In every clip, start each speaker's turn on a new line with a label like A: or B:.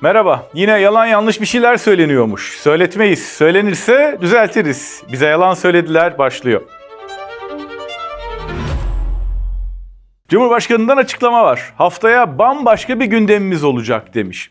A: Merhaba. Yine yalan yanlış bir şeyler söyleniyormuş. Söyletmeyiz. Söylenirse düzeltiriz. Bize yalan söylediler başlıyor. Cumhurbaşkanından açıklama var. Haftaya bambaşka bir gündemimiz olacak demiş.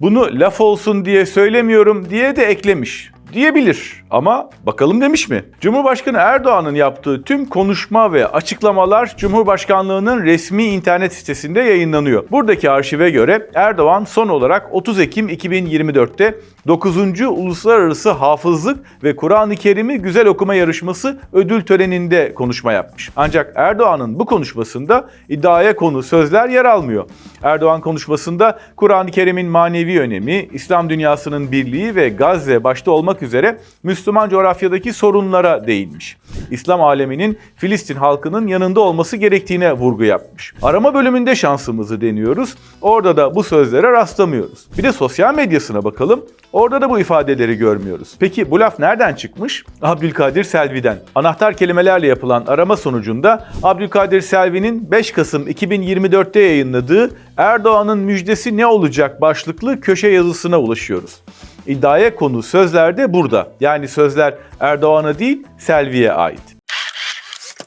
A: Bunu laf olsun diye söylemiyorum diye de eklemiş. Diyebilir ama bakalım demiş mi? Cumhurbaşkanı Erdoğan'ın yaptığı tüm konuşma ve açıklamalar Cumhurbaşkanlığının resmi internet sitesinde yayınlanıyor. Buradaki arşive göre Erdoğan son olarak 30 Ekim 2024'te 9. Uluslararası Hafızlık ve Kur'an-ı Kerim'i Güzel Okuma Yarışması ödül töreninde konuşma yapmış. Ancak Erdoğan'ın bu konuşmasında iddiaya konu sözler yer almıyor. Erdoğan konuşmasında Kur'an-ı Kerim'in manevi önemi, İslam dünyasının birliği ve Gazze başta olmak üzere Müslüman coğrafyadaki sorunlara değinmiş. İslam aleminin Filistin halkının yanında olması gerektiğine vurgu yapmış. Arama bölümünde şansımızı deniyoruz. Orada da bu sözlere rastlamıyoruz. Bir de sosyal medyasına bakalım. Orada da bu ifadeleri görmüyoruz. Peki bu laf nereden çıkmış? Abdülkadir Selvi'den. Anahtar kelimelerle yapılan arama sonucunda Abdülkadir Selvi'nin 5 Kasım 2024'te yayınladığı Erdoğan'ın müjdesi ne olacak başlıklı köşe yazısına ulaşıyoruz. İddiaya konu sözler de burada. Yani sözler Erdoğan'a değil Selvi'ye ait.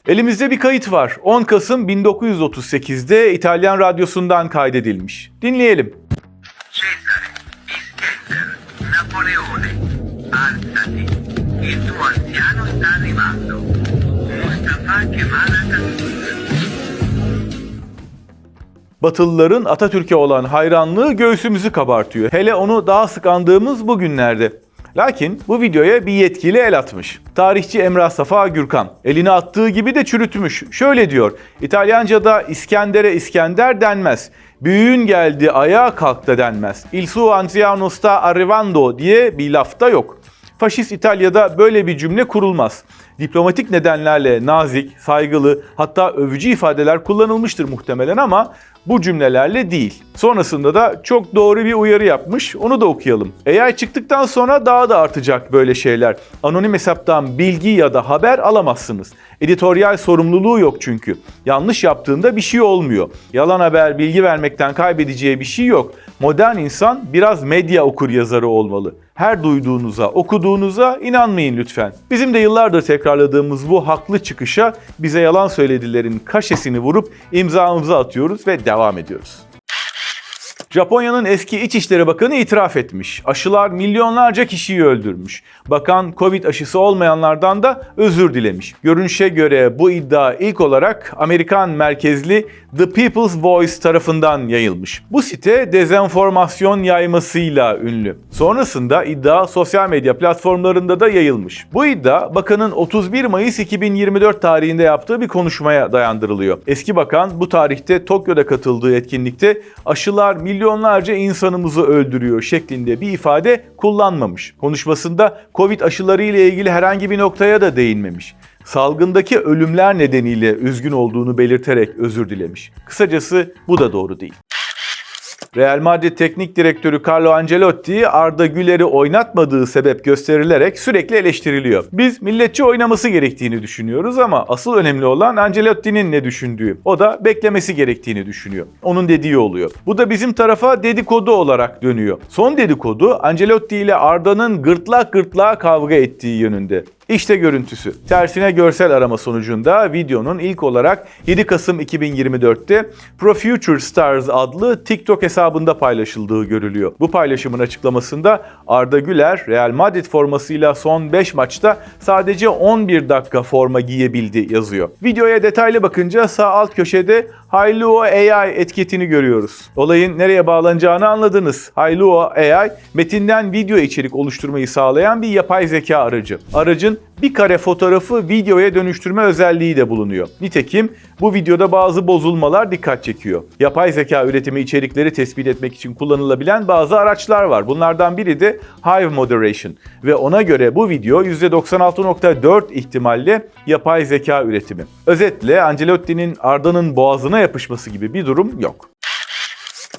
A: Elimizde bir kayıt var. 10 Kasım 1938'de İtalyan radyosundan kaydedilmiş. Dinleyelim.
B: Napoleone, il tuo anziano sta arrivando. Mustafa Kemal.
A: Batılıların Atatürk'e olan hayranlığı göğsümüzü kabartıyor. Hele onu daha sık andığımız bu günlerde. Lakin bu videoya bir yetkili el atmış. Tarihçi Emrah Safa Gürkan. Elini attığı gibi de çürütmüş. Şöyle diyor. İtalyanca'da İskender'e İskender denmez. Büyüğün geldi ayağa kalk da denmez. Il suo anziano sta arrivando diye bir lafta yok. Faşist İtalya'da böyle bir cümle kurulmaz. Diplomatik nedenlerle nazik, saygılı hatta övücü ifadeler kullanılmıştır muhtemelen ama bu cümlelerle değil. Sonrasında da çok doğru bir uyarı yapmış. Onu da okuyalım. AI çıktıktan sonra daha da artacak böyle şeyler. Anonim hesaptan bilgi ya da haber alamazsınız. Editoryal sorumluluğu yok çünkü. Yanlış yaptığında bir şey olmuyor. Yalan haber bilgi vermekten kaybedeceği bir şey yok. Modern insan biraz medya okur yazarı olmalı. Her duyduğunuza, okuduğunuza inanmayın lütfen. Bizim de yıllardır tekrarladığımız bu haklı çıkışa bize yalan söyledilerin kaşesini vurup imzamızı atıyoruz ve devam ediyoruz. Japonya'nın eski İçişleri Bakanı itiraf etmiş. Aşılar milyonlarca kişiyi öldürmüş. Bakan Covid aşısı olmayanlardan da özür dilemiş. Görünüşe göre bu iddia ilk olarak Amerikan merkezli The People's Voice tarafından yayılmış. Bu site dezenformasyon yaymasıyla ünlü. Sonrasında iddia sosyal medya platformlarında da yayılmış. Bu iddia bakanın 31 Mayıs 2024 tarihinde yaptığı bir konuşmaya dayandırılıyor. Eski bakan bu tarihte Tokyo'da katıldığı etkinlikte aşılar milyonlarca insanımızı öldürüyor şeklinde bir ifade kullanmamış. Konuşmasında Covid aşıları ile ilgili herhangi bir noktaya da değinmemiş. Salgındaki ölümler nedeniyle üzgün olduğunu belirterek özür dilemiş. Kısacası bu da doğru değil. Real Madrid Teknik Direktörü Carlo Ancelotti Arda Güler'i oynatmadığı sebep gösterilerek sürekli eleştiriliyor. Biz milletçi oynaması gerektiğini düşünüyoruz ama asıl önemli olan Ancelotti'nin ne düşündüğü. O da beklemesi gerektiğini düşünüyor. Onun dediği oluyor. Bu da bizim tarafa dedikodu olarak dönüyor. Son dedikodu Ancelotti ile Arda'nın gırtlak gırtlağa kavga ettiği yönünde. İşte görüntüsü. Tersine görsel arama sonucunda videonun ilk olarak 7 Kasım 2024'te Pro Future Stars adlı TikTok hesabında paylaşıldığı görülüyor. Bu paylaşımın açıklamasında Arda Güler Real Madrid formasıyla son 5 maçta sadece 11 dakika forma giyebildi yazıyor. Videoya detaylı bakınca sağ alt köşede Hailuo AI etiketini görüyoruz. Olayın nereye bağlanacağını anladınız. Hailuo AI metinden video içerik oluşturmayı sağlayan bir yapay zeka aracı. Aracın bir kare fotoğrafı videoya dönüştürme özelliği de bulunuyor. Nitekim bu videoda bazı bozulmalar dikkat çekiyor. Yapay zeka üretimi içerikleri tespit etmek için kullanılabilen bazı araçlar var. Bunlardan biri de Hive Moderation ve ona göre bu video %96.4 ihtimalle yapay zeka üretimi. Özetle Ancelotti'nin Arda'nın boğazına yapışması gibi bir durum yok.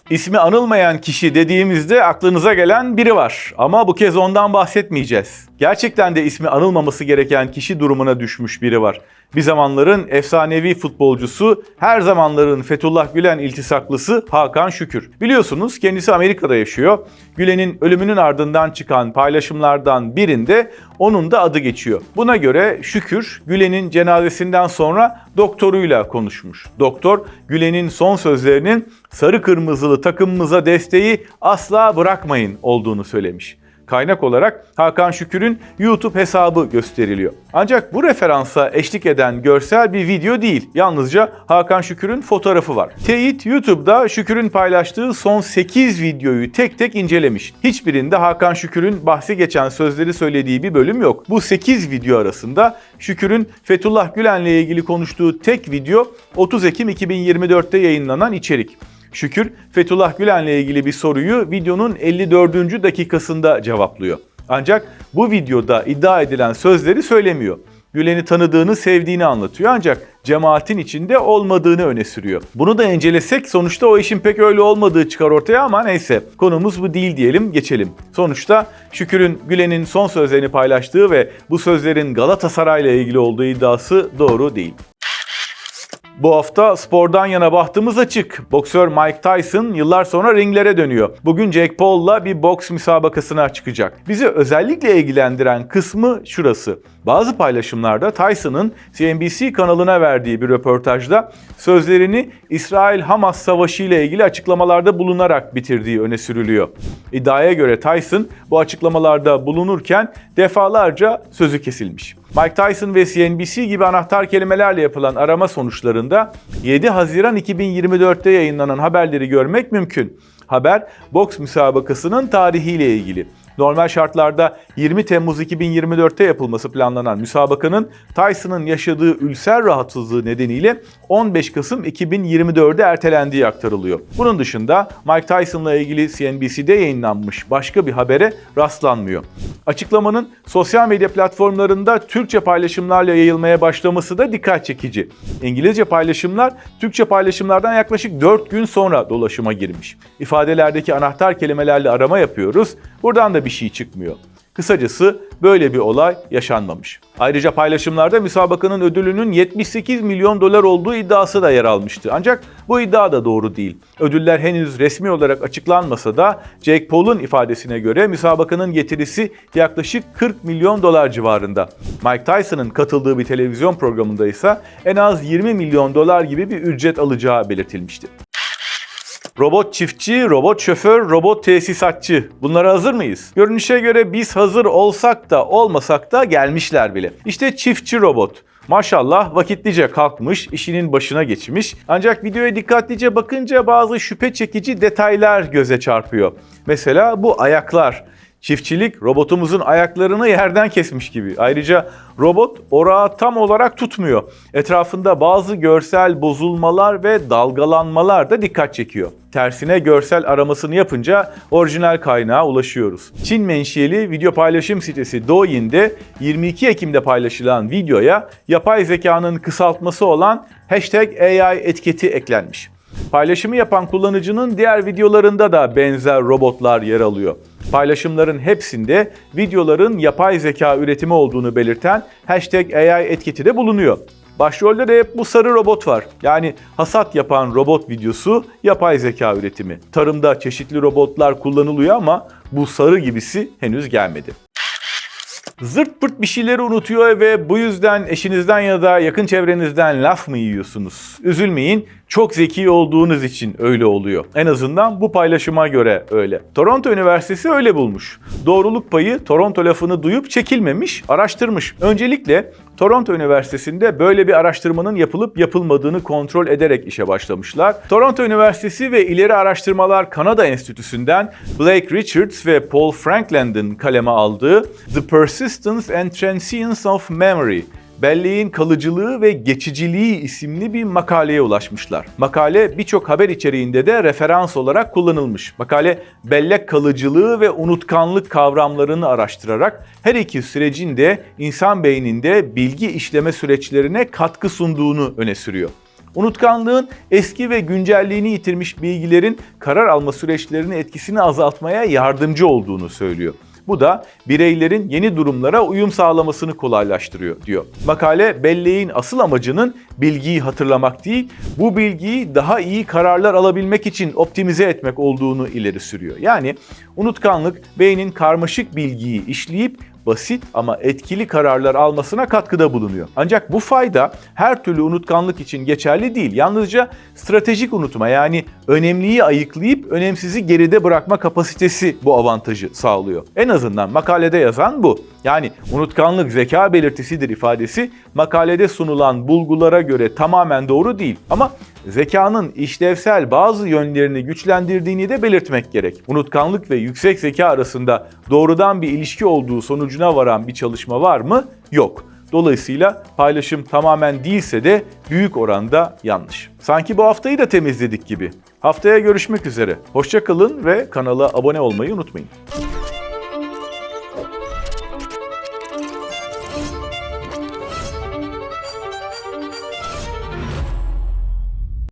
A: İsmi anılmayan kişi dediğimizde aklınıza gelen biri var. Ama bu kez ondan bahsetmeyeceğiz. Gerçekten de ismi anılmaması gereken kişi durumuna düşmüş biri var. Bir zamanların efsanevi futbolcusu, her zamanların Fethullah Gülen iltisaklısı Hakan Şükür. Biliyorsunuz kendisi Amerika'da yaşıyor. Gülen'in ölümünün ardından çıkan paylaşımlardan birinde onun da adı geçiyor. Buna göre Şükür, Gülen'in cenazesinden sonra doktoruyla konuşmuş. Doktor, Gülen'in son sözlerinin sarı kırmızılı takımımıza desteği asla bırakmayın olduğunu söylemiş. Kaynak olarak Hakan Şükür'ün YouTube hesabı gösteriliyor. Ancak bu referansa eşlik eden görsel bir video değil. Yalnızca Hakan Şükür'ün fotoğrafı var. Teyit YouTube'da Şükür'ün paylaştığı son 8 videoyu tek tek incelemiş. Hiçbirinde Hakan Şükür'ün bahsi geçen sözleri söylediği bir bölüm yok. Bu 8 video arasında Şükür'ün Fethullah Gülen'le ilgili konuştuğu tek video 30 Ekim 2024'te yayınlanan içerik. Şükür Fethullah Gülen'le ilgili bir soruyu videonun 54. dakikasında cevaplıyor. Ancak bu videoda iddia edilen sözleri söylemiyor. Gülen'i tanıdığını, sevdiğini anlatıyor ancak cemaatin içinde olmadığını öne sürüyor. Bunu da incelesek sonuçta o işin pek öyle olmadığı çıkar ortaya ama neyse konumuz bu değil diyelim geçelim. Sonuçta Şükür'ün Gülen'in son sözlerini paylaştığı ve bu sözlerin Galatasaray'la ilgili olduğu iddiası doğru değil. Bu hafta spordan yana bahtımız açık. Boksör Mike Tyson yıllar sonra ringlere dönüyor. Bugün Jake Paul'la bir boks müsabakasına çıkacak. Bizi özellikle ilgilendiren kısmı şurası. Bazı paylaşımlarda Tyson'ın CNBC kanalına verdiği bir röportajda sözlerini İsrail-Hamas savaşı ile ilgili açıklamalarda bulunarak bitirdiği öne sürülüyor. İddiaya göre Tyson bu açıklamalarda bulunurken defalarca sözü kesilmiş. Mike Tyson ve CNBC gibi anahtar kelimelerle yapılan arama sonuçlarında 7 Haziran 2024'te yayınlanan haberleri görmek mümkün. Haber boks müsabakasının tarihiyle ilgili. Normal şartlarda 20 Temmuz 2024'te yapılması planlanan müsabakanın Tyson'ın yaşadığı ülser rahatsızlığı nedeniyle 15 Kasım 2024'de ertelendiği aktarılıyor. Bunun dışında Mike Tyson'la ilgili CNBC'de yayınlanmış başka bir habere rastlanmıyor. Açıklamanın sosyal medya platformlarında Türkçe paylaşımlarla yayılmaya başlaması da dikkat çekici. İngilizce paylaşımlar Türkçe paylaşımlardan yaklaşık 4 gün sonra dolaşıma girmiş. İfadelerdeki anahtar kelimelerle arama yapıyoruz. Buradan da bir şey çıkmıyor. Kısacası böyle bir olay yaşanmamış. Ayrıca paylaşımlarda müsabakanın ödülünün 78 milyon dolar olduğu iddiası da yer almıştı. Ancak bu iddia da doğru değil. Ödüller henüz resmi olarak açıklanmasa da Jake Paul'un ifadesine göre müsabakanın getirisi yaklaşık 40 milyon dolar civarında. Mike Tyson'ın katıldığı bir televizyon programında ise en az 20 milyon dolar gibi bir ücret alacağı belirtilmişti. Robot çiftçi, robot şoför, robot tesisatçı. Bunlara hazır mıyız? Görünüşe göre biz hazır olsak da olmasak da gelmişler bile. İşte çiftçi robot. Maşallah vakitlice kalkmış, işinin başına geçmiş. Ancak videoya dikkatlice bakınca bazı şüphe çekici detaylar göze çarpıyor. Mesela bu ayaklar. Çiftçilik robotumuzun ayaklarını yerden kesmiş gibi. Ayrıca robot orağı tam olarak tutmuyor. Etrafında bazı görsel bozulmalar ve dalgalanmalar da dikkat çekiyor. Tersine görsel aramasını yapınca orijinal kaynağa ulaşıyoruz. Çin menşeli video paylaşım sitesi Douyin'de 22 Ekim'de paylaşılan videoya yapay zekanın kısaltması olan hashtag AI etiketi eklenmiş. Paylaşımı yapan kullanıcının diğer videolarında da benzer robotlar yer alıyor. Paylaşımların hepsinde videoların yapay zeka üretimi olduğunu belirten hashtag AI etiketi de bulunuyor. Başrolde de hep bu sarı robot var. Yani hasat yapan robot videosu yapay zeka üretimi. Tarımda çeşitli robotlar kullanılıyor ama bu sarı gibisi henüz gelmedi. Zırt pırt bir şeyleri unutuyor ve bu yüzden eşinizden ya da yakın çevrenizden laf mı yiyorsunuz? Üzülmeyin, çok zeki olduğunuz için öyle oluyor. En azından bu paylaşıma göre öyle. Toronto Üniversitesi öyle bulmuş. Doğruluk payı Toronto lafını duyup çekilmemiş, araştırmış. Öncelikle Toronto Üniversitesi'nde böyle bir araştırmanın yapılıp yapılmadığını kontrol ederek işe başlamışlar. Toronto Üniversitesi ve İleri Araştırmalar Kanada Enstitüsü'nden Blake Richards ve Paul Frankland'ın kaleme aldığı The Persistence and Transience of Memory Belleğin kalıcılığı ve geçiciliği isimli bir makaleye ulaşmışlar. Makale birçok haber içeriğinde de referans olarak kullanılmış. Makale bellek kalıcılığı ve unutkanlık kavramlarını araştırarak her iki sürecin de insan beyninde bilgi işleme süreçlerine katkı sunduğunu öne sürüyor. Unutkanlığın eski ve güncelliğini yitirmiş bilgilerin karar alma süreçlerinin etkisini azaltmaya yardımcı olduğunu söylüyor. Bu da bireylerin yeni durumlara uyum sağlamasını kolaylaştırıyor diyor. Makale belleğin asıl amacının bilgiyi hatırlamak değil, bu bilgiyi daha iyi kararlar alabilmek için optimize etmek olduğunu ileri sürüyor. Yani unutkanlık beynin karmaşık bilgiyi işleyip basit ama etkili kararlar almasına katkıda bulunuyor. Ancak bu fayda her türlü unutkanlık için geçerli değil. Yalnızca stratejik unutma yani önemliyi ayıklayıp önemsizi geride bırakma kapasitesi bu avantajı sağlıyor. En azından makalede yazan bu. Yani unutkanlık zeka belirtisidir ifadesi makalede sunulan bulgulara göre tamamen doğru değil. Ama zekanın işlevsel bazı yönlerini güçlendirdiğini de belirtmek gerek. Unutkanlık ve yüksek zeka arasında doğrudan bir ilişki olduğu sonucuna varan bir çalışma var mı? Yok. Dolayısıyla paylaşım tamamen değilse de büyük oranda yanlış. Sanki bu haftayı da temizledik gibi. Haftaya görüşmek üzere. Hoşça kalın ve kanala abone olmayı unutmayın.